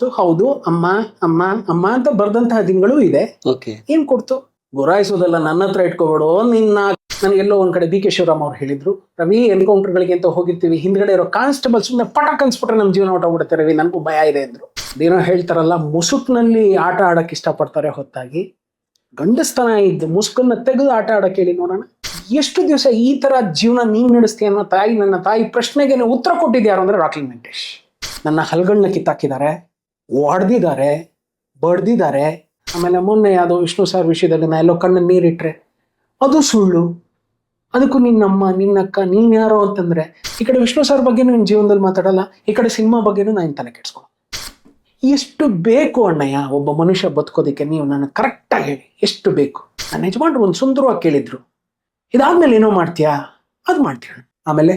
So ಹೌದು ಅಮ್ಮ ಅಮ್ಮ ಅಮ್ಮ ಅಂತ ಬರ್ದಂತಹ ದಿನಗಳು ಇದೆ. ಓಕೆ ಏನ್ ಕೊಡ್ತು? ಗುರಾಯಿಸೋದಲ್ಲ ನನ್ನ ಹತ್ರ ಇಟ್ಕೋಬೇಡು ನಿನ್ನ ನನಗೆಲ್ಲೋ ಒಂದ್ ಕಡೆ ಬಿ ಕೆ ಶಿವರಾಮ್ ಅವ್ರು ಹೇಳಿದ್ರು. ರವಿ ಎನ್ಕೌಂಟರ್ಗಳಿಗೆ ಅಂತ ಹೋಗಿರ್ತೀವಿ. ಹಿಂದ್ಗಡೆ ಇರೋ ಕಾನ್ಸ್ಟೇಬಲ್ ಸುಮ್ಮನೆ ಪಟಕ್ ಅನ್ಸ್ಬಿಟ್ರೆ ನಮ್ಮ ಜೀವನ ಹೊಟ್ಟೋಗ್ಬಿಡುತ್ತೆ ರವಿ. ನನಗೂ ಭಯ ಇದೆ ಅಂದ್ರು. ಏನೋ ಹೇಳ್ತಾರಲ್ಲ ಮುಸುಕ್ನಲ್ಲಿ ಆಟ ಆಡಕ್ ಇಷ್ಟಪಡ್ತಾರೆ ಹೊತ್ತಾಗಿ. ಗಂಡಸ್ತನ ಇದ್ದು ಮುಸುಕನ್ನ ತೆಗೆದು ಆಟ ಆಡಕ್ ಹೇಳಿ ನೋಡೋಣ. ಎಷ್ಟು ದಿವಸ ಈ ತರ ಜೀವನ ನೀನ್ ನಡೆಸ್ತೀಯ ಅನ್ನೋ ತಾಯಿ ನನ್ನ ತಾಯಿ ಪ್ರಶ್ನೆಗೆ ಉತ್ತರ ಕೊಟ್ಟಿದ್ಯಾರು ಅಂದ್ರೆ ರಾಕಿ ವೆಂಕಟೇಶ್ ನನ್ನ ಹಲ್ಗಳನ್ನ ಕಿತ್ತಾಕಿದ್ದಾರೆ. ಹೊಡೆದಿದ್ದಾರೆ ಬಡ್ದಿದ್ದಾರೆ ಆಮೇಲೆ ಮೊನ್ನೆ ಯಾವುದೋ ವಿಷ್ಣು ಸರ್ ವಿಷಯದಲ್ಲಿ ನಾ ಎಲ್ಲೋ ಕಣ್ಣು ನೀರಿಟ್ರೆ, ಅದು ಸುಳ್ಳು. ಅದಕ್ಕೂ ನಿನ್ನಮ್ಮ ನಿನ್ನಕ್ಕ ನೀನು ಯಾರು ಅಂತಂದ್ರೆ, ಈ ಕಡೆ ವಿಷ್ಣು ಸರ್ ಬಗ್ಗೆನೂ ನಿನ್ನ ಜೀವನದಲ್ಲಿ ಮಾತಾಡಲ್ಲ, ಈ ಕಡೆ ಸಿನಿಮಾ ಬಗ್ಗೆನೂ ನಾನು ತಲೆ ಕೆಡ್ಸ್ಕೊ ಎಷ್ಟು ಬೇಕು ಅಣ್ಣಯ್ಯ, ಒಬ್ಬ ಮನುಷ್ಯ ಬದುಕೋದಕ್ಕೆ ನೀವು ನನಗೆ ಕರೆಕ್ಟಾಗಿ ಹೇಳಿ, ಎಷ್ಟು ಬೇಕು. ನನ್ನ ಯಜಮಾನ್ರು ಒಂದು ಸುಂದರವಾಗಿ ಕೇಳಿದ್ರು, ಇದಾದ್ಮೇಲೆ ಏನೋ ಮಾಡ್ತೀಯಾ? ಅದು ಮಾಡ್ತೀರಣ್ಣ ಆಮೇಲೆ?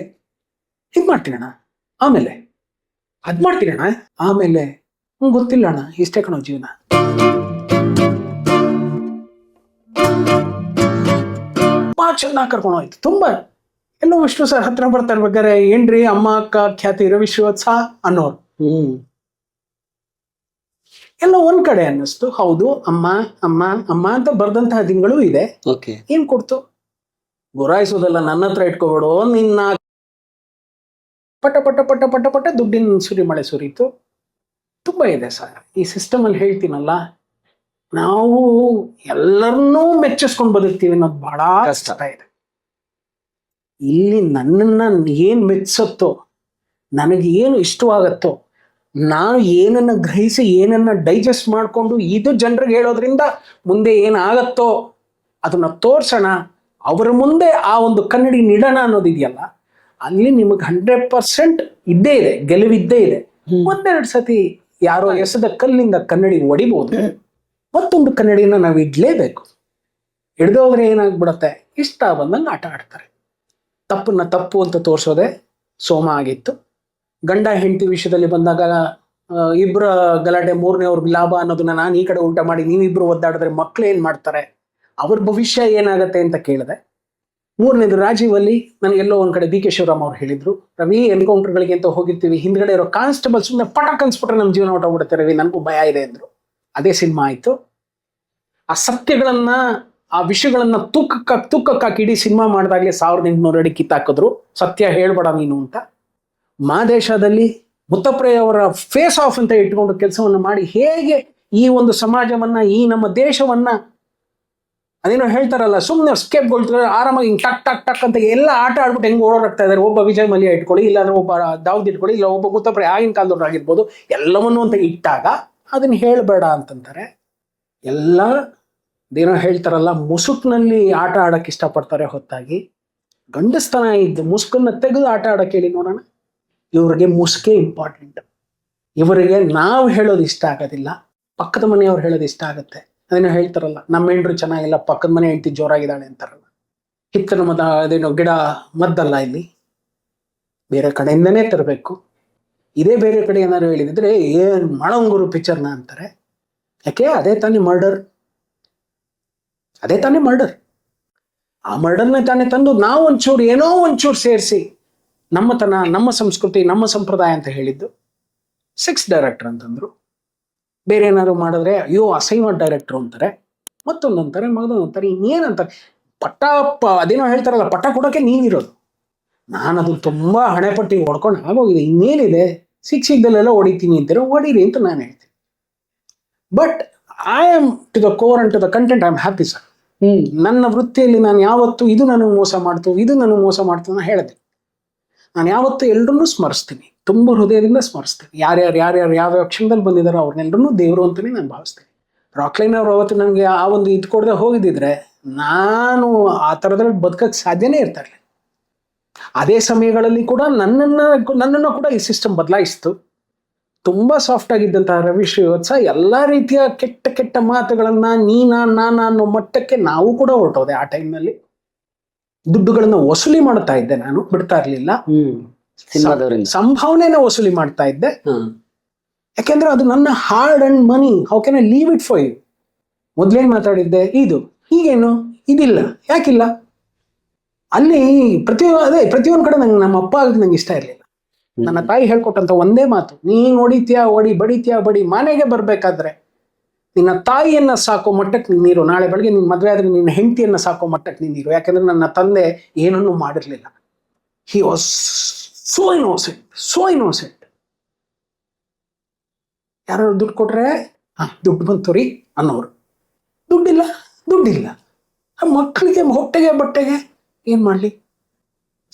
ಇದು ಮಾಡ್ತೀರಣ ಆಮೇಲೆ? ಅದ್ ಮಾಡ್ತೀರಣ ಆಮೇಲೆ? ಹ್ಮ್ ಗೊತ್ತಿಲ್ಲ ಅಣ್ಣ. ಇಷ್ಟೇ ಕಣೋ ಜೀವನ? ತುಂಬಾ ಚೆನ್ನಾಗಿ ಕರ್ಕೊಂಡು ಹೋಯ್ತು. ತುಂಬಾ. ಎಲ್ಲೋ ವಿಷ್ಣು ಸರ್ ಹತ್ರ ಬರ್ತಾರೆ ಇರ್ಬೇಕಾದ್ರೆ ಏನ್ರಿ ಅಮ್ಮ ಅಕ್ಕ ಖ್ಯಾತಿ ರವಿ ಶ್ರೀವತ್ಸ ಅನ್ನೋರು. ಹ್ಮ್. ಎಲ್ಲ ಒಂದ್ ಕಡೆ ಅನ್ನಿಸ್ತು. ಹೌದು ಅಮ್ಮ ಅಮ್ಮ ಅಮ್ಮ ಅಂತ ಬರ್ದಂತಹ ದಿನಗಳು ಇದೆ. ಓಕೆ. ಏನ್ ಕೊಡ್ತು? ಗುರಾಯಿಸೋದಲ್ಲ ನನ್ನ ಹತ್ರ ಇಟ್ಕೋಬೇಡು ನಿನ್ನ ಪಟ ಪಟ ಪಟ ಪಟ ಪಟ ದುಡ್ಡಿನ ಸುರಿ ಮಳೆ ಸುರಿತು. ತುಂಬಾ ಇದೆ ಸರ್. ಈ ಸಿಸ್ಟಮ್ ಅಲ್ಲಿ ಹೇಳ್ತೀನಲ್ಲ ನಾವು ಎಲ್ಲರನ್ನೂ ಮೆಚ್ಚಿಸ್ಕೊಂಡು ಬದುಕ್ತೀವಿ ಅನ್ನೋದು ಬಹಳ ಕಷ್ಟ. ಕಷ್ಟ ಇದೆ. ಇಲ್ಲಿ ನನ್ನನ್ನ ಏನು ಮೆಚ್ಚಿಸುತ್ತೋ ನನಗೆ ಏನು ಇಷ್ಟವಾಗತ್ತೋ ನಾನು ಏನನ್ನ ಗ್ರಹಿಸಿ ಏನನ್ನ ಡೈಜೆಸ್ಟ್ ಮಾಡಿಕೊಂಡು ಇದು ಜನರಿಗೆ ಹೇಳೋದ್ರಿಂದ ಮುಂದೆ ಏನಾಗತ್ತೋ ಅದನ್ನ ತೋರ್ಸೋಣ ಅವರ ಮುಂದೆ ಆ ಒಂದು ಕನ್ನಡಿ ನೀಡೋಣ ಅನ್ನೋದಿದೆಯಲ್ಲ ಅಲ್ಲಿ ನಿಮಗೆ ಹಂಡ್ರೆಡ್ ಪರ್ಸೆಂಟ್ ಇದ್ದೇ ಇದೆ ಗೆಲುವಿದ್ದೇ ಇದೆ. ಒಂದೆರಡು ಸತಿ ಯಾರೋ ಎಸೆದ ಕಲ್ಲಿಂದ ಕನ್ನಡಿ ಒಡಿಬಹುದು ಮತ್ತೊಂದು ಕನ್ನಡಿನ ನಾವು ಇಡ್ಲೇಬೇಕು. ಹಿಡ್ದು ಹೋದ್ರೆ ಏನಾಗ್ಬಿಡತ್ತೆ? ಇಷ್ಟ ಬಂದಂಗೆ ಆಟ ಆಡ್ತಾರೆ. ತಪ್ಪನ್ನ ತಪ್ಪು ಅಂತ ತೋರಿಸೋದೆ ಸೋಮ ಆಗಿತ್ತು. ಗಂಡ ಹೆಂಡತಿ ವಿಷಯದಲ್ಲಿ ಬಂದಾಗ ಇಬ್ಬರ ಇಬ್ರ ಗಲಾಟೆ ಮೂರನೇವ್ರಿಗೆ ಲಾಭ ಅನ್ನೋದನ್ನ ನಾನು ಈ ಕಡೆ ಉಲ್ಟಾ ಮಾಡಿ ನೀವಿಬ್ರು ಒದ್ದಾಡಿದ್ರೆ ಮಕ್ಳು ಏನು ಮಾಡ್ತಾರೆ? ಅವ್ರ ಭವಿಷ್ಯ ಏನಾಗತ್ತೆ ಅಂತ ಕೇಳಿದೆ. ಮೂರನೇದು ರಾಜೀವಲ್ಲಿ ನನಗೆಲ್ಲೋ ಒಂದು ಕಡೆ ಡಿ ಕೆ ಶಿವರಾಮ್ ಅವ್ರು ಹೇಳಿದ್ರು, ರವಿ ಎನ್ಕೌಂಟರ್ಗಳಿಗೆ ಅಂತ ಹೋಗಿರ್ತೀವಿ, ಹಿಂದ್ಗಡೆ ಇರೋ ಕಾನ್ಸ್ಟೇಬಲ್ ಸುಮ್ಮನೆ ಪಟಕ್ ಅನ್ಸ್ಬಿಟ್ರೆ ನಮ್ಮ ಜೀವನ ಹೊಟ್ಟೋಗ್ಬಿಡುತ್ತೆ ರವಿ, ನನಗೂ ಭಯ ಇದೆ, ಅಂದರು. ಅದೇ ಸಿನಿಮಾ ಆಯಿತು. ಆ ಸತ್ಯಗಳನ್ನ, ಆ ವಿಷಯಗಳನ್ನ ತೂಕಕ್ಕೆ ತೂಕಕ್ಕಾಕಿ ಇಡೀ ಸಿನಿಮಾ ಮಾಡಿದಾಗಲೇ ಸಾವಿರದ ಎಂಟುನೂರ ಅಡಿ ಕಿತ್ತಾಕಿದ್ರು. ಸತ್ಯ ಹೇಳ್ಬೇಡ ನೀನು ಅಂತ. ಮಾದೇಶದಲ್ಲಿ ಮುತ್ತಪ್ರೇ ಅವರ ಫೇಸ್ ಆಫ್ ಅಂತ ಇಟ್ಕೊಂಡು ಕೆಲಸವನ್ನು ಮಾಡಿ ಹೇಗೆ ಈ ಒಂದು ಸಮಾಜವನ್ನ, ಈ ನಮ್ಮ ದೇಶವನ್ನ ಅದೇನೋ ಹೇಳ್ತಾರಲ್ಲ ಸುಮ್ಮನೆ ಸ್ಕೇಪ್ಗೊಳ್ತಾರೆ ಆರಾಮಾಗಿ ಹಿಂಗೆ ಟಕ್ ಟಕ್ ಟಕ್ ಅಂತ ಎಲ್ಲ ಆಟ ಆಡ್ಬಿಟ್ಟು ಹೆಂಗೆ ಓಡಾಡ್ತಾ ಇದಾರೆ ಒಬ್ಬ ವಿಜಯ್ ಮಲ್ಯ ಇಟ್ಕೊಳ್ಳಿ, ಇಲ್ಲಾಂದ್ರೆ ಒಬ್ಬ ದಾವ್ದ್ ಇಟ್ಕೊಳ್ಳಿ, ಇಲ್ಲ ಒಬ್ಬ ಮುತ್ತಪ್ರೆ ಆಗಿನ ಕಾಲದವ್ರು ಆಗಿರ್ಬೋದು, ಎಲ್ಲವನ್ನೂ ಅಂತ ಇಟ್ಟಾಗ ಅದನ್ನ ಹೇಳ್ಬೇಡ ಅಂತಂತಾರೆ. ಎಲ್ಲ ಏನೋ ಹೇಳ್ತಾರಲ್ಲ, ಮುಸುಕ್ನಲ್ಲಿ ಆಟ ಆಡೋಕ್ಕೆ ಇಷ್ಟಪಡ್ತಾರೆ ಹೊತ್ತಾಗಿ. ಗಂಡಸ್ತನ ಇದ್ದು ಮುಸುಕನ್ನ ತೆಗೆದು ಆಟ ಆಡೋಕ್ಕೆ ಹೇಳಿ ನೋಡೋಣ. ಇವರಿಗೆ ಮುಸುಕೆ ಇಂಪಾರ್ಟೆಂಟ್ ಇವರಿಗೆ ನಾವು ಹೇಳೋದು ಇಷ್ಟ ಆಗೋದಿಲ್ಲ. ಪಕ್ಕದ ಮನೆಯವ್ರು ಹೇಳೋದು ಇಷ್ಟ ಆಗುತ್ತೆ. ಅದೇನೋ ಹೇಳ್ತಾರಲ್ಲ, ನಮ್ಮ ಹೆಂಡ್ರು ಚೆನ್ನಾಗಿಲ್ಲ, ಪಕ್ಕದ ಮನೆ ಹೆಂಡತಿ ಜೋರಾಗಿದ್ದಾಳೆ ಅಂತಾರಲ್ಲ. ಹಿತ್ತಲ ಮದ ಅದೇನೋ ಗಿಡ ಮದ್ದಲ್ಲ ಇಲ್ಲಿ. ಬೇರೆ ಕಡೆಯಿಂದನೇ ತರಬೇಕು. ಇದೇ ಬೇರೆ ಕಡೆ ಏನಾದ್ರು ಹೇಳಿದ್ರೆ ಏನು ಮಾಡೋಂಗುರು ಪಿಕ್ಚರ್ನ ಅಂತಾರೆ. ಯಾಕೆ? ಅದೇ ತಾನೇ ಮರ್ಡರ್. ಅದೇ ತಾನೇ ಮರ್ಡರ್. ಆ ಮರ್ಡರ್ನ ತಾನೇ ತಂದು ನಾವು ಒಂಚೂರು ಏನೋ ಒಂಚೂರು ಸೇರಿಸಿ ನಮ್ಮತನ ನಮ್ಮ ಸಂಸ್ಕೃತಿ, ನಮ್ಮ ಸಂಪ್ರದಾಯ ಅಂತ ಹೇಳಿದ್ದು ಸಿಕ್ಸ್ ಡೈರೆಕ್ಟರ್ ಅಂತಂದ್ರು. ಬೇರೆ ಏನಾದ್ರು ಮಾಡಿದ್ರೆ ಅಯ್ಯೋ ಅಸೈನ್ಮೆಂಟ್ ಡೈರೆಕ್ಟರ್ ಅಂತಾರೆ. ಮತ್ತೊಂದು ಅಂತಾರೆ ಮಗದೊಂದು ಅಂತಾರೆ ಇನ್ನೇನಂತಾರೆ ಪಟ್ಟ ಪ- ಅದೇನೋ ಹೇಳ್ತಾರಲ್ಲ ಪಟ್ಟ ಕೊಡೋಕೆ ನೀವಿರೋದು. ನಾನು ಅದು ತುಂಬಾ ಹಣೆಪಟ್ಟಿ ಹೊಡ್ಕೊಂಡು ಆಗೋಗಿದೆ ಇನ್ನೇನಿದೆ? ಸಿಕ್ ಸಿಗ್ದಲ್ಲೆಲ್ಲ ಹೊಡಿತೀನಿ ಅಂತಾರೆ ಹೊಡೀರಿ ಅಂತ ನಾನು ಹೇಳ್ತೀನಿ. But I am to the core and to the content I am happy sir ನನ್ನ ವೃತ್ತಿಯಲ್ಲಿ ನಾನು ಯಾವತ್ತು ಇದು ನನಗೆ ಮೋಸ ಮಾಡ್ತು ಇದು ನನಗೆ ಮೋಸ ಮಾಡ್ತು ನಾನು ಹೇಳಿದೆ. ನಾನು ಯಾವತ್ತು ಎಲ್ಲರನ್ನೂ ಸ್ಮರಿಸ್ತೀನಿ. ತುಂಬ ಹೃದಯದಿಂದ ಸ್ಮರಿಸ್ತೇನೆ ಯಾರ್ಯಾರು ಯಾರ್ಯಾರು ಯಾವ ಕ್ಷಣದಲ್ಲಿ ಬಂದಿದ್ದಾರೋ ಅವ್ರನ್ನೆಲ್ಲರೂ ದೇವರು ಅಂತಲೇ ನಾನು ಭಾವಿಸ್ತೇನೆ. ರಾಕ್ಲೈನ್ ಅವರು ಅವತ್ತು ನನಗೆ ಆ ಒಂದು ಇದು ಕೊಡದೆ ಹೋಗಿದ್ದಿದ್ರೆ ನಾನು ಆ ಥರದ್ರಲ್ಲಿ ಬದುಕಕ್ಕೆ ಸಾಧ್ಯನೇ ಇರ್ತಾರೆ ಅದೇ ಸಮಯಗಳಲ್ಲಿ ಕೂಡ ನನ್ನನ್ನು ನನ್ನನ್ನು ಕೂಡ ಈ ಸಿಸ್ಟಮ್ ಬದಲಾಯಿಸ್ತು. ತುಂಬ ಸಾಫ್ಟ್ ಆಗಿದ್ದಂತಹ ರವಿ ಶ್ರೀವತ್ಸ ಎಲ್ಲ ರೀತಿಯ ಕೆಟ್ಟ ಕೆಟ್ಟ ಮಾತುಗಳನ್ನು ನೀನಾ, ನಾನು ಅನ್ನೋ ಮಟ್ಟಕ್ಕೆ ನಾವು ಕೂಡ ಹೊರಟೋದೆ ಆ ಟೈಮ್ನಲ್ಲಿ ದುಡ್ಡುಗಳನ್ನು ವಸೂಲಿ ಮಾಡ್ತಾ ಇದ್ದೆ ನಾನು, ಬಿಡ್ತಾ ಇರಲಿಲ್ಲ. ಸಿನಿಮಾದವರಿಂದ. ಸಂಭಾವನೆನ ವಸೂಲಿ ಮಾಡ್ತಾ ಇದ್ದೆ. ಯಾಕೆಂದ್ರೆ ಅದು ನನ್ನ hard and money how can I leave it for you ಮೊದ್ಲೇನ್ ಮಾತಾಡಿದ್ದೆ ಇದು ಈಗೇನು ಇದಿಲ್ಲ. ಯಾಕಿಲ್ಲ? ಅಲ್ಲಿ ಪ್ರತಿ ಅದೇ ಪ್ರತಿಯೊಂದು ಕಡೆ ನಂಗೆ ನಮ್ಮ ಅಪ್ಪ ಆಗಕ್ಕೆ ನಂಗೆ ಇಷ್ಟ ಇರಲಿಲ್ಲ. ನನ್ನ ತಾಯಿ ಹೇಳ್ಕೊಟ್ಟಂತ ಒಂದೇ ಮಾತು ನೀನ್ ಹೊಡಿತೀಯಾ ಹೊಡಿ ಬಡಿತೀಯಾ ಬಡಿ ಮನೆಗೆ ಬರ್ಬೇಕಾದ್ರೆ ನಿನ್ನ ತಾಯಿಯನ್ನ ಸಾಕೋ ಮಟ್ಟಕ್ಕೆ ನೀನಿರು ನಾಳೆ ಬೆಳಗ್ಗೆ ನಿನ್ನ ಮದುವೆ ಆದ್ರೆ ನಿನ್ನ ಹೆಂಡತಿಯನ್ನ ಸಾಕೋ ಮಟ್ಟಕ್ಕೆ ನೀನಿರು ಯಾಕಂದ್ರೆ ನನ್ನ ತಂದೆ ಏನನ್ನೂ ಮಾಡಿರ್ಲಿಲ್ಲ. He was so innocent so innocent ಯಾರು ದುಡ್ಡು ಕೊಟ್ರೆ ದುಡ್ಡು ಬಂತು ರೀ ಅನ್ನೋರು. ದುಡ್ಡಿಲ್ಲ ದುಡ್ಡಿಲ್ಲ. ಮಕ್ಕಳಿಗೆ, ಹೊಟ್ಟೆಗೆ, ಬಟ್ಟೆಗೆ ಏನು ಮಾಡಲಿ?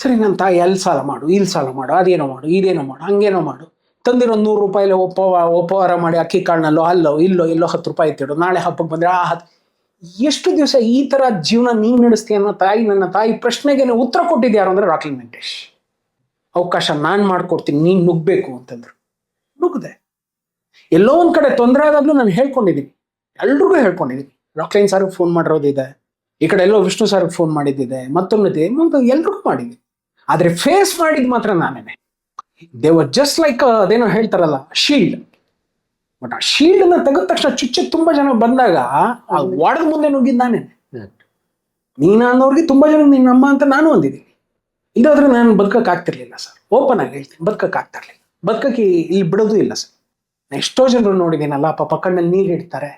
ಸರಿ ನನ್ನ ತಾಯಿ ಅಲ್ಲಿ ಸಾಲ ಮಾಡು, ಇಲ್ಲಿ ಸಾಲ ಮಾಡು, ಅದೇನೋ ಮಾಡು, ಇದೇನೋ ಮಾಡು, ಹಂಗೇನೋ ಮಾಡು. ತಂದಿರೋ ನೂರು ರೂಪಾಯಿಲೆ ಒಪ್ಪವ ಉಪಹಾರ ಮಾಡಿ ಅಕ್ಕಿ ಕಾಳನಲ್ಲೋ ಅಲ್ಲೋ, ಇಲ್ಲೋ, ಎಲ್ಲೋ ಹತ್ತು ರೂಪಾಯಿ ಎತ್ತಿಡು ನಾಳೆ ಹಬ್ಬಕ್ಕೆ ಬಂದರೆ ಆ ಹತ್ತು ಎಷ್ಟು ದಿವಸ ಈ ಥರ ಜೀವನ ನೀನು ನಡೆಸ್ತೀಯ ಅನ್ನೋ ತಾಯಿ, ನನ್ನ ತಾಯಿ ಪ್ರಶ್ನೆಗೆ ಉತ್ತರ ಕೊಟ್ಟಿದ್ದು ಯಾರು ಅಂದ್ರೆ ರಾಕಿಂಗ್ ವೆಂಕಟೇಶ್. ಅವಕಾಶ ನಾನು ಮಾಡ್ಕೊಡ್ತೀನಿ ನೀನು ನುಗ್ಬೇಕು ಅಂತಂದ್ರು. ನುಗ್ಗದೆ ಎಲ್ಲೋ ಒಂದು ಕಡೆ ತೊಂದರೆ ಆದಾಗ್ಲೂ ನಾನು ಹೇಳ್ಕೊಂಡಿದ್ದೀನಿ ಎಲ್ರಿಗೂ ಹೇಳ್ಕೊಂಡಿದ್ದೀನಿ ರಾಕ್ಲೈನ್ ಸಾರಿಗೆ ಫೋನ್ ಮಾಡಿರೋದಿದೆ. ಈ ಕಡೆ ಎಲ್ಲೋ ವಿಷ್ಣು ಸಾರಿಗೆ ಫೋನ್ ಮಾಡಿದ್ದಿದೆ ಮತ್ತೊಂದಿದೆ ಮತ್ತು ಎಲ್ರಿಗೂ ಮಾಡಿದ್ದೀನಿ ಆದರೆ ಫೇಸ್ ಮಾಡಿದ್ ಮಾತ್ರ ನಾನೇನೆ. ದೇ ವರ್ ಜಸ್ಟ್ ಲೈಕ್ ಅದೇನೋ ಹೇಳ್ತಾರಲ್ಲ ಶೀಲ್ಡ್ ಬಟ್ ಆ ಶೀಲ್ಡ್ನ ತೆಗೆದ ತಕ್ಷಣ ಚುಚ್ಚಿ ತುಂಬಾ ಜನ ಬಂದಾಗ ಆ ವಾಡದ ಮುಂದೆ ನುಗ್ಗಿದ್ ನಾನೇನೆ. ನೀನ ಅನ್ನೋರ್ಗೆ ತುಂಬಾ ಜನ ನಿನ್ನಮ್ಮ ಅಂತ ನಾನು ಅಂದಿದ್ದೀನಿ. ಇದಾದ್ರೆ ನಾನು ಬದುಕಕ್ಕೆ ಆಗ್ತಿರ್ಲಿಲ್ಲ ಸರ್. ಓಪನ್ ಆಗಿ ಹೇಳ್ತೀನಿ ಬದುಕಕ್ಕೆ ಆಗ್ತಾ ಇರ್ಲಿಲ್ಲ ಬದುಕಕ್ಕೆ ಇಲ್ಲಿ ಬಿಡೋದು ಇಲ್ಲ ಸರ್. ನಾನು ಎಷ್ಟೋ ಜನರು ನೋಡಿದ್ದೀನಲ್ಲ ಪಾಪ ಕಣ್ಣಲ್ಲಿ ನೀರು ಇಡ್ತಾರೆ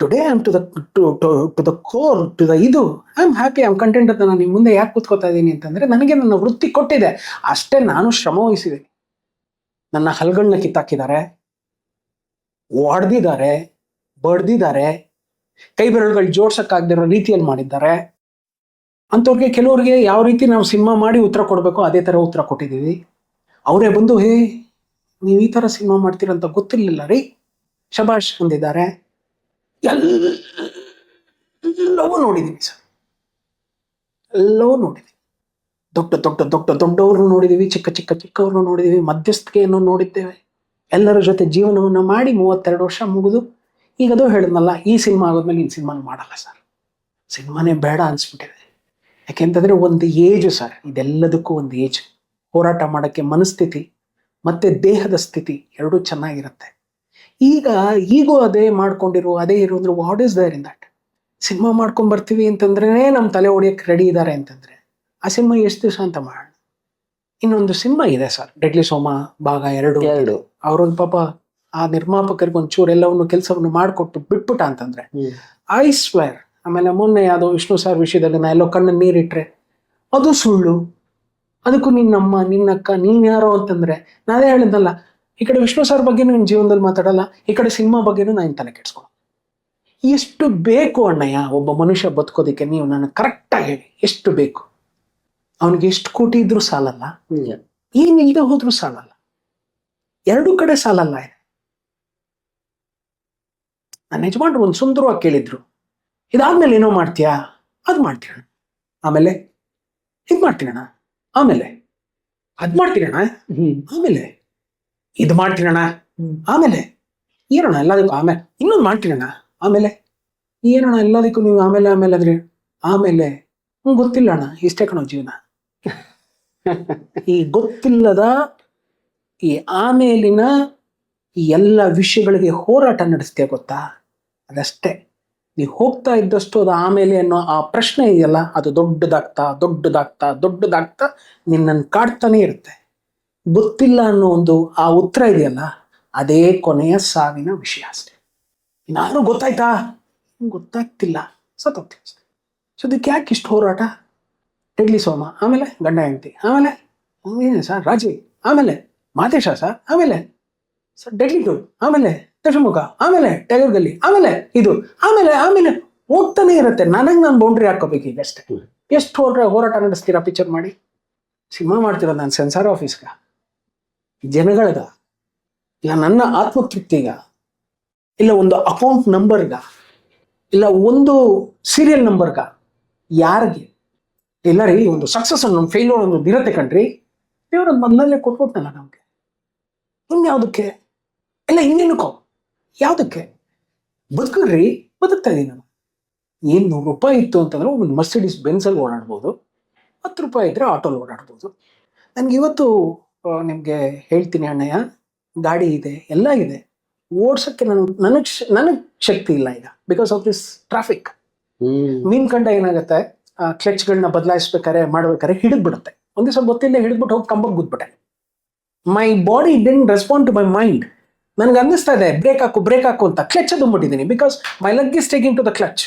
today am to the to to the core to the ಇದು. I am happy am content ಅಂತ ನಾನು ನಿಮ್ಮ ಮುಂದೆ ಯಾಕೆ ಕೂತ್ಕೋತಾ ಇದ್ದೀನಿ ಅಂತಂದ್ರೆ, ನನಗೆ ನನ್ನ ವೃತ್ತಿ ಕೊಟ್ಟಿದೆ. ಅಷ್ಟೇ ನಾನು ಶ್ರಮ ವಹಿಸಿದ್ದೀನಿ ನನ್ನ ಹಲ್ಗಳನ್ನ ಕಿತ್ತಾಕಿದ್ದಾರೆ. ಒಡೆದಿದ್ದಾರೆ ಬಡ್ದಿದ್ದಾರೆ ಕೈ ಬೆರಳುಗಳು ಜೋಡ್ಸಕ್ಕಾಗದಿರೋ ರೀತಿಯಲ್ಲಿ ಮಾಡಿದ್ದಾರೆ. ಅಂಥವ್ರಿಗೆ ಕೆಲವ್ರಿಗೆ ಯಾವ ರೀತಿ ನಾವು ಸಿನಿಮಾ ಮಾಡಿ ಉತ್ತರ ಕೊಡಬೇಕು ಅದೇ ಥರ ಉತ್ತರ ಕೊಟ್ಟಿದ್ದೀವಿ. ಅವರೇ ಬಂದು, ಹೇ, ನೀವು ಈ ಥರ ಸಿನಿಮಾ ಮಾಡ್ತೀರಂತ ಗೊತ್ತಿರಲಿಲ್ಲ ರೀ. ಶಬಾಷ್ ಅಂದಿದ್ದಾರೆ. ಎಲ್ಲವೂ ನೋಡಿದ್ದೀವಿ ಸರ್. ಎಲ್ಲವೂ ನೋಡಿದ್ದೀವಿ ದೊಡ್ಡ ದೊಡ್ಡ ದೊಡ್ಡ, ದೊಡ್ಡವ್ರನ್ನೂ ನೋಡಿದ್ದೀವಿ ಚಿಕ್ಕ ಚಿಕ್ಕ, ಚಿಕ್ಕವ್ರನ್ನೂ ನೋಡಿದ್ದೀವಿ ಮಧ್ಯಸ್ಥಿಕೆಯನ್ನು ನೋಡಿದ್ದೇವೆ. ಎಲ್ಲರ ಜೊತೆ ಜೀವನವನ್ನು ಮಾಡಿ ಮೂವತ್ತೆರಡು ವರ್ಷ ಮುಗಿದು, ಈಗ ಅದು ಹೇಳಿದ್ನಲ್ಲ ಈ ಸಿನಿಮಾ ಆಗೋದ್ಮೇಲೆ ಈ ಸಿನಿಮಾನ ಮಾಡಲ್ಲ ಸರ್. ಸಿನಿಮಾನೇ ಬೇಡ ಅನ್ಸ್ಬಿಟ್ಟಿದೆ. ಯಾಕೆಂತಂದ್ರೆ ಒಂದು ಏಜು ಸರ್ ಇದೆಲ್ಲದಕ್ಕೂ ಒಂದು ಏಜ್. ಹೋರಾಟ ಮಾಡೋಕ್ಕೆ ಮನಸ್ಥಿತಿ ಮತ್ತೆ ದೇಹದ ಸ್ಥಿತಿ ಎರಡೂ ಚೆನ್ನಾಗಿರುತ್ತೆ. ಈಗ ಈಗೂ ಅದೇ ಮಾಡ್ಕೊಂಡಿರು ಅದೇ ಇರು ಅಂದ್ರೆ what is there in that cinema ಮಾಡ್ಕೊಂಡ್ ಬರ್ತೀವಿ ಅಂತಂದ್ರೆ ನಮ್ಮ ತಲೆ ಹೊಡಿಯಕ್ಕೆ ರೆಡಿ ಇದ್ದಾರೆ ಅಂತಂದ್ರೆ ಆ ಸಿನಿಮಾ ಎಷ್ಟು ದಿವಸ ಅಂತ ಮಾಡೋಣ? ಇನ್ನೊಂದು ಸಿನಿಮಾ ಇದೆ ಸರ್ ಡೆಡ್ಲಿ ಸೋಮ ಭಾಗ ಎರಡು. ಎರಡು. ಅವ್ರೊಂದು ಪಾಪ ಆ ನಿರ್ಮಾಪಕರಿಗೆ ಒಂಚೂರು ಎಲ್ಲವನ್ನು ಕೆಲಸವನ್ನು ಮಾಡಿಕೊಟ್ಟು ಬಿಟ್ಬಿಟ್ಟ ಅಂತಂದ್ರೆ ಐ ಸ್ವೇರ್ ಆಮೇಲೆ ಮೊನ್ನೆ ಯಾವುದೋ ವಿಷ್ಣು ಸಾರ್ ವಿಷಯದಲ್ಲಿ ನಾ ಎಲ್ಲೋ ಕಣ್ಣು ನೀರಿಟ್ರೆ ಅದು ಸುಳ್ಳು. ಅದಕ್ಕೂ ನಿನ್ನಮ್ಮ ನಿನ್ನಕ್ಕ ನೀನ್ ಯಾರೋ ಅಂತಂದ್ರೆ ನಾನೇ ಹೇಳಿದ್ನಲ್ಲ ಈ ಕಡೆ ವಿಷ್ಣು ಸರ್ ಬಗ್ಗೆ ನಿನ್ನ ಜೀವನದಲ್ಲಿ ಮಾತಾಡಲ್ಲ ಈ ಕಡೆ ಸಿನಿಮಾ ಬಗ್ಗೆನೂ ನಾನು ತಲೆ ಕೆಡ್ಸ್ಕೊ ಎಷ್ಟು ಬೇಕು ಅಣ್ಣಯ್ಯ ಒಬ್ಬ ಮನುಷ್ಯ ಬದುಕೋದಕ್ಕೆ ನೀವು ನನಗೆ ಕರೆಕ್ಟಾಗಿ ಹೇಳಿ. ಎಷ್ಟು ಬೇಕು? ಅವನಿಗೆ ಎಷ್ಟು ಕೋಟಿ ಇದ್ರೂ ಸಾಲಲ್ಲ. ಈ ಏನಿಲ್ಲದೆ ಹೋದ್ರೂ ಸಾಲಲ್ಲ. ಎರಡು ಕಡೆ ಸಾಲಲ್ಲ ಇದೆ. ನನ್ನ ಯಜಮಾನ್ರು ಒಂದು ಸುಂದರವಾಗಿ ಕೇಳಿದ್ರು. ಇದಾದ್ಮೇಲೆ ಏನೋ ಮಾಡ್ತೀಯಾ? ಅದು ಮಾಡ್ತೀರಣ ಆಮೇಲೆ ಇದು ಮಾಡ್ತೀರಣ ಆಮೇಲೆ ಅದು ಮಾಡ್ತೀರಣ ಹ್ಮ್. ಆಮೇಲೆ ಇದು ಮಾಡ್ತೀರಣ ಆಮೇಲೆ ಏನೋಣ ಎಲ್ಲದಕ್ಕೂ ಆಮೇಲೆ ಇನ್ನೊಂದು ಮಾಡ್ತೀರಣ ಆಮೇಲೆ ಏನೋಣ ಎಲ್ಲದಕ್ಕೂ ನೀವು ಆಮೇಲೆ ಆಮೇಲೆ ಅದ್ರಿ ಆಮೇಲೆ ಹ್ಮ್ ಗೊತ್ತಿಲ್ಲ ಅಣ್ಣ. ಇಷ್ಟೇ ಕಣೋ ಜೀವನ. ಈ ಗೊತ್ತಿಲ್ಲದ ಈ ಆಮೇಲಿನ ಈ ಎಲ್ಲ ವಿಷಯಗಳಿಗೆ ಹೋರಾಟ ನಡೆಸ್ತೀಯ ಗೊತ್ತಾ? ಅದಷ್ಟೇ. ನೀವು ಹೋಗ್ತಾ ಇದ್ದಷ್ಟು ಅದು ಆಮೇಲೆ ಅನ್ನೋ ಆ ಪ್ರಶ್ನೆ ಇದೆಯಲ್ಲ, ಅದು ದೊಡ್ಡದಾಗ್ತಾ ದೊಡ್ಡದಾಗ್ತಾ ದೊಡ್ಡದಾಗ್ತಾ ನಿನ್ನನ್ನು ಕಾಡ್ತಾನೆ ಇರುತ್ತೆ. ಗೊತ್ತಿಲ್ಲ ಅನ್ನೋ ಒಂದು ಆ ಉತ್ತರ ಇದೆಯಲ್ಲ, ಅದೇ ಕೊನೆಯ ಸಾವಿನ ವಿಷಯ ಅಷ್ಟೇ. ನಾನು ಗೊತ್ತಾಯ್ತಾ? ಗೊತ್ತಾಗ್ತಿಲ್ಲ. ಸತ್ತೋಗ್ತೀನಿ ಅಷ್ಟೆ. ಸೊ ಅದಕ್ಕೆ ಯಾಕೆ ಇಷ್ಟು ಹೋರಾಟ? ಡೆಡ್ಲಿ ಸೋಮ, ಆಮೇಲೆ ಗಂಡ ಹೆಂಡತಿ, ಆಮೇಲೆ ಏನು ಸರ್ ರಾಜಿ ಆಮೇಲೆ ಮಾತೇಶ ಸರ್, ಆಮೇಲೆ ಸರ್ ಡೆಡ್ಲಿ ಟು ಆಮೇಲೆ ದಶಮುಖ ಆಮೇಲೆ ಟೈಗರ್ ಗಲ್ಲಿ ಆಮೇಲೆ ಇದು ಆಮೇಲೆ ಆಮೇಲೆ ಹೋಗ್ತಾನೆ ಇರುತ್ತೆ. ನನಗೆ ನಾನು ಬೌಂಡ್ರಿ ಹಾಕೋಬೇಕು ಈಗ ಅಷ್ಟೇ. ಎಷ್ಟು ಹೋರ ಹೋರಾಟ ನಡೆಸ್ತೀರಾ ಪಿಕ್ಚರ್ ಮಾಡಿ? ಸಿನಿಮಾ ಮಾಡ್ತೀರ ನಾನು? ಸೆನ್ಸಾರ್ ಆಫೀಸ್ಗ ಜನಗಳ್ಗ? ಇಲ್ಲ ನನ್ನ ಆತ್ಮತೃಪ್ತಿಗ ಇಲ್ಲ ಒಂದು ಅಕೌಂಟ್ ನಂಬರ್ಗ ಇಲ್ಲ ಒಂದು ಸೀರಿಯಲ್ ನಂಬರ್ಗ ಯಾರಿಗೆ? ಇಲ್ಲ ರೀ ಒಂದು ಸಕ್ಸಸ್ ಒಂದು ಫೇಲ್ಯೂರ್ ಒಂದು ಇರತ್ತೆ ಕಣ್ರಿ. ದೇವ್ರ ಮೊದಲಲ್ಲೇ ಕೊಟ್ಬಿಟ್ನಲ್ಲ ನಮಗೆ. ಇನ್ಯಾವುದಕ್ಕೆ? ಇಲ್ಲ ಇನ್ನೇನಕ್ಕೋ? ಯಾವುದಕ್ಕೆ? ಬದುಕ್ರಿ ಬದುಕ್ತಾ ಇದ್ದೀನಿ ನಾನು. ಏನು ನೂರು ರೂಪಾಯಿ ಇತ್ತು ಅಂತಂದ್ರೆ ಒಂದು ಮರ್ಸಿಡೀಸ್ ಬೆನ್ಸಲ್ಲಿ ಓಡಾಡ್ಬೋದು ಹತ್ತು ರೂಪಾಯಿ ಇದ್ದರೆ ಆಟೋಲಿ ಓಡಾಡ್ಬೋದು. ನನಗೆ ಇವತ್ತು ನಿಮಗೆ ಹೇಳ್ತೀನಿ ಅಣ್ಣಯ್ಯ ಗಾಡಿ ಇದೆ ಎಲ್ಲ ಇದೆ. ಓಡ್ಸೋಕ್ಕೆ ನಾನು ನನಗೆ ನನಗೆ ಶಕ್ತಿ ಇಲ್ಲ ಈಗ because of this traffic. Mean ಕಂಡ ಏನಾಗುತ್ತೆ ಕ್ಲಚ್ಗಳನ್ನ ಬದಲಾಯಿಸ್ಬೇಕಾರೆ ಮಾಡ್ಬೇಕಾದ್ರೆ ಹಿಡಿದ್ಬಿಡುತ್ತೆ. ಒಂದು ದಿವಸ ಗೊತ್ತಿಲ್ಲ ಹಿಡಿದ್ಬಿಟ್ಟು ಹೋಗಿ ಕಂಬಕ್ಕೆ ಗುದ್ಬಿಟ್ಟೆ. My body didn't respond to my mind ನನ್ಗೆ ಅನ್ನಿಸ್ತಾ ಇದೆ ಬ್ರೇಕ್ ಹಾಕು ಬ್ರೇಕ್ ಹಾಕು ಅಂತ clutch ತುಂಬಿಟ್ಟಿದ್ದೀನಿ because my leg is taking to the clutch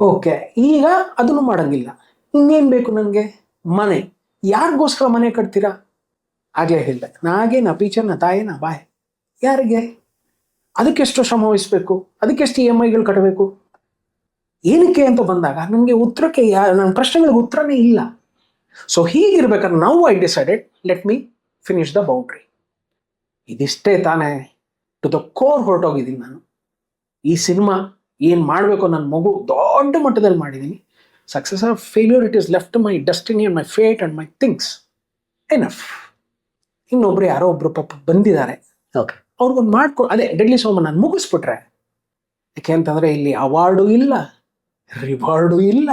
okay ಈಗ ಅದನ್ನು ಮಾಡಂಗಿಲ್ಲ. ಇನ್ನೇನು ಬೇಕು ನನಗೆ? ಮನೆ. ಯಾರಿಗೋಸ್ಕರ ಮನೆ ಕಟ್ತೀರಾ? ಆಗ್ಲೇ ಹೇಳಿದೆ. ನಾಗೆ ನಾ ಪೀಚರ್ ನಾ ತಾಯಿ ನಾ ಬಾಯ್. ಯಾರಿಗೆ? ಅದಕ್ಕೆಷ್ಟು ಶ್ರಮ ವಹಿಸ್ಬೇಕು. ಅದಕ್ಕೆಷ್ಟು ಇ ಎಂ ಐಗಳು ಕಟ್ಟಬೇಕು. ಏನಕ್ಕೆ ಅಂತ ಬಂದಾಗ ನನಗೆ ಉತ್ತರಕ್ಕೆ ಯಾ ನನ್ನ ಪ್ರಶ್ನೆಗಳಿಗೆ ಉತ್ತರನೇ ಇಲ್ಲ. ಸೊ ಹೀಗಿರ್ಬೇಕಾದ್ರೆ ನಾವು I decided let me finish the boundary ಇದಿಷ್ಟೇ ತಾನೇ ಟು ದ ಕೋರ್ ಹೊರಟೋಗಿದ್ದೀನಿ ನಾನು. ಈ ಸಿನಿಮಾ ಏನು ಮಾಡಬೇಕು ನನ್ನ ಮಗು ದೊಡ್ಡ ಮಟ್ಟದಲ್ಲಿ ಮಾಡಿದ್ದೀನಿ. Success of failure it is left my destiny and my fate and my things enough ಇನ್ನೊಬ್ರು ಯಾರೋ ಒಬ್ಬರು ಪಾಪ ಬಂದಿದ್ದಾರೆ. ಓಕೆ ಅವ್ರಿಗೊಂದು ಮಾಡ್ಕೊ ಅದೇ ಡೆಡ್ಲಿ ಸೋಮ ನಾನು ಮುಗಿಸ್ಬಿಟ್ರೆ. ಯಾಕೆ ಅಂತಂದರೆ ಇಲ್ಲಿ ಅವಾರ್ಡು ಇಲ್ಲ ರಿವಾರ್ಡು ಇಲ್ಲ.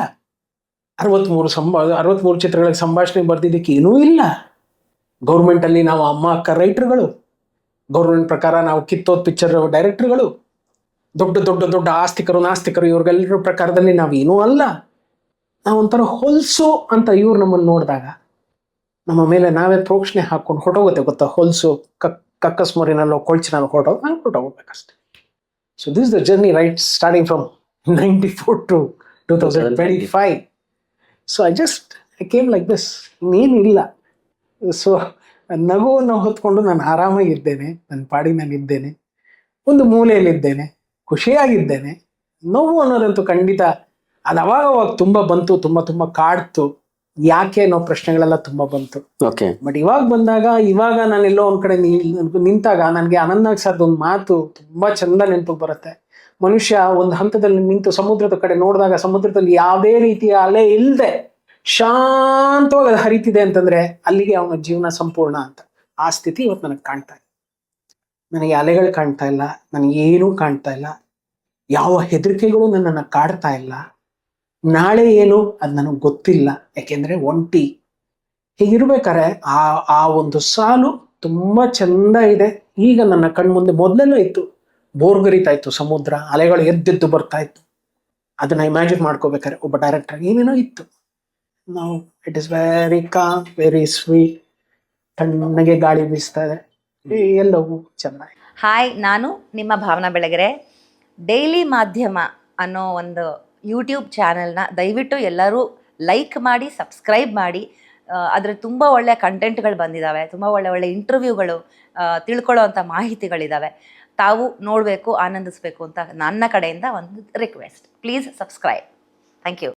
ಅರವತ್ತ್ಮೂರು ಸಂಭಾ ಅರವತ್ತ್ಮೂರು ಚಿತ್ರಗಳಿಗೆ ಸಂಭಾಷಣೆ ಬರ್ತಿದ್ದಕ್ಕೆ ಏನೂ ಇಲ್ಲ ಗೌರ್ಮೆಂಟಲ್ಲಿ ನಾವು ಅಮ್ಮ ಅಕ್ಕ ರೈಟ್ರುಗಳು. ಗೌರ್ಮೆಂಟ್ ಪ್ರಕಾರ ನಾವು ಕಿತ್ತೋದ್ ಪಿಕ್ಚರ್ ಡೈರೆಕ್ಟರ್ಗಳು ದೊಡ್ಡ ದೊಡ್ಡ ದೊಡ್ಡ ಆಸ್ತಿಕರು, ನಾಸ್ತಿಕರು, ಇವ್ರಿಗೆಲ್ಲರ ಪ್ರಕಾರದಲ್ಲಿ ನಾವು ಏನೂ ಅಲ್ಲ. ನಾವೊಂಥರ ಹೊಲ್ಸು ಅಂತ ಇವ್ರು ನಮ್ಮನ್ನು ನೋಡಿದಾಗ ನಮ್ಮ ಮೇಲೆ ನಾವೇ ಪ್ರೋಕ್ಷಣೆ ಹಾಕೊಂಡು ಹೊಟ್ಟೋಗುತ್ತೆ ಗೊತ್ತಾ? ಹೊಲ್ಸು, ಕಕ್, ಕಕ್ಕಸ್ ಮೊರಿನಲ್ಲೋ ಕೊಳ್ಚಿನಲ್ಲೋ ಹೊರಟೋಗಿ ನಾವು ಹೊರಟೋಗ್ಬೇಕಷ್ಟೆ. So this the journey right starting from ninety four to two thousand twenty five so I just I came like this ಇನ್ನೇನು ಇಲ್ಲ ಸೊ ನಗುವನ್ನು ಹೊತ್ಕೊಂಡು ನಾನು ಆರಾಮಾಗಿದ್ದೇನೆ ನನ್ನ ಪಾಡಿನಲ್ಲಿದ್ದೇನೆ ನಾನು ಇದ್ದೇನೆ ಒಂದು ಮೂಲೆಯಲ್ಲಿದ್ದೇನೆ ಖುಷಿಯಾಗಿದ್ದೇನೆ. ನೋವು ಅನ್ನೋದಂತೂ ಖಂಡಿತ ಅದು ಅವಾಗ ಅವಾಗ ತುಂಬ ಬಂತು ತುಂಬ ತುಂಬ ಕಾಡ್ತು. ಯಾಕೆ ಅನ್ನೋ ಪ್ರಶ್ನೆಗಳೆಲ್ಲ ತುಂಬ ಬಂತು. ಓಕೆ. ಬಟ್ ಇವಾಗ ಬಂದಾಗ ಇವಾಗ ನಾನು ಎಲ್ಲೋ ಒಂದ್ ಕಡೆ ನಿಂತಾಗ ನನಗೆ ಆನಂದ ಸರ್ ಒಂದು ಮಾತು ತುಂಬಾ ಚಂದ ನೆನಪಿಗೆ ಬರುತ್ತೆ. ಮನುಷ್ಯ ಒಂದು ಹಂತದಲ್ಲಿ ನಿಂತು ಸಮುದ್ರದ ಕಡೆ ನೋಡಿದಾಗ ಸಮುದ್ರದಲ್ಲಿ ಯಾವುದೇ ರೀತಿಯ ಅಲೆ ಇಲ್ಲದೆ ಶಾಂತವಾಗಿ ಅದು ಹರಿತಿದೆ ಅಂತಂದ್ರೆ ಅಲ್ಲಿಗೆ ಅವನ ಜೀವನ ಸಂಪೂರ್ಣ ಅಂತ. ಆ ಸ್ಥಿತಿ ಇವತ್ತು ನನಗೆ ಕಾಣ್ತಾ ಇದೆ ನನಗೆ ಅಲೆಗಳು ಕಾಣ್ತಾ ಇಲ್ಲ, ನನಗೆ ಏನೂ ಕಾಣ್ತಾ ಇಲ್ಲ. ಯಾವ ಹೆದರಿಕೆಗಳು ನನ್ನನ್ನು ಕಾಡ್ತಾ ಇಲ್ಲ. ನಾಳೆ ಏನು ಅದು ನನಗೆ ಗೊತ್ತಿಲ್ಲ. ಯಾಕೆಂದ್ರೆ ಒಂಟಿ. ಹೀಗಿರ್ಬೇಕಾರೆ ಆ ಆ ಒಂದು ಸಾಲು ತುಂಬ ಚೆಂದ ಇದೆ. ಈಗ ನನ್ನ ಕಣ್ಮುಂದೆ ಮೊದಲೆಲ್ಲೂ ಇತ್ತು. ಬೋರ್ಗರಿತಾ ಇತ್ತು ಸಮುದ್ರ, ಅಲೆಗಳು ಎದ್ದೆದ್ದು ಬರ್ತಾ ಇತ್ತು. ಅದನ್ನ ಇಮ್ಯಾಜಿನ್ ಮಾಡ್ಕೋಬೇಕಾರೆ ಒಬ್ಬ ಡೈರೆಕ್ಟರ್ ಏನೇನೋ ಇತ್ತು. ನಾವು it is very calm very sweet ತಣ್ಣಗೆ ಗಾಳಿ ಬೀಸ್ತಾ ಇದೆ. ಎಲ್ಲವೂ ಚೆನ್ನಾಗಿ. ಹಾಯ್ ನಾನು ನಿಮ್ಮ ಭಾವನಾ ಬೆಳಗೆರೆ. ಡೈಲಿ ಮಾಧ್ಯಮ ಅನ್ನೋ ಒಂದು ಯೂಟ್ಯೂಬ್ ಚಾನಲ್ನ ದಯವಿಟ್ಟು ಎಲ್ಲರೂ ಲೈಕ್ ಮಾಡಿ ಸಬ್ಸ್ಕ್ರೈಬ್ ಮಾಡಿ. ಅದರ ತುಂಬ ಒಳ್ಳೆಯ ಕಂಟೆಂಟ್ಗಳು ಬಂದಿದ್ದಾವೆ ತುಂಬ ಒಳ್ಳೆ ಒಳ್ಳೆ ಇಂಟರ್ವ್ಯೂಗಳು ತಿಳ್ಕೊಳ್ಳೋ ಅಂಥ ಮಾಹಿತಿಗಳಿದ್ದಾವೆ ತಾವು ನೋಡಬೇಕು, ಆನಂದಿಸ್ಬೇಕು ಅಂತ ನನ್ನ ಕಡೆಯಿಂದ ಒಂದು request please subscribe thank you